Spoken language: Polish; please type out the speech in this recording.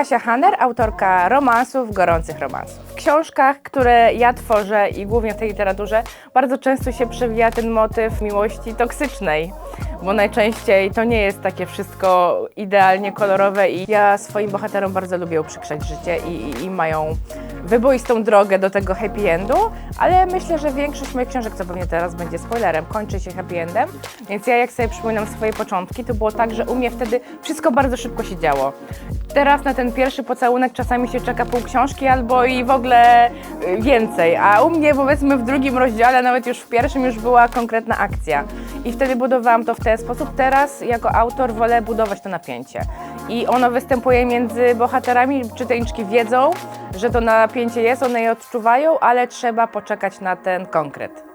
Kasia Hanner, autorka romansów, gorących romansów. W książkach, które ja tworzę i głównie w tej literaturze, bardzo często się przewija ten motyw miłości toksycznej, bo najczęściej to nie jest takie wszystko idealnie kolorowe i ja swoim bohaterom bardzo lubię uprzykrzać życie i, i, i mają wyboistą drogę do tego happy endu, ale myślę, że większość moich książek, co pewnie teraz będzie spoilerem, kończy się happy endem, więc ja jak sobie przypominam swoje początki, to było tak, że u mnie wtedy wszystko bardzo szybko się działo. Teraz na ten pierwszy pocałunek czasami się czeka pół książki albo i w ogóle y, więcej, a u mnie powiedzmy w drugim rozdziale, nawet już w pierwszym już była konkretna akcja i wtedy budowałam to w ten sposób. Teraz jako autor wolę budować to napięcie i ono występuje między bohaterami, czytelniczki wiedzą, że to napięcie jest, one je odczuwają, ale trzeba poczekać na ten konkret.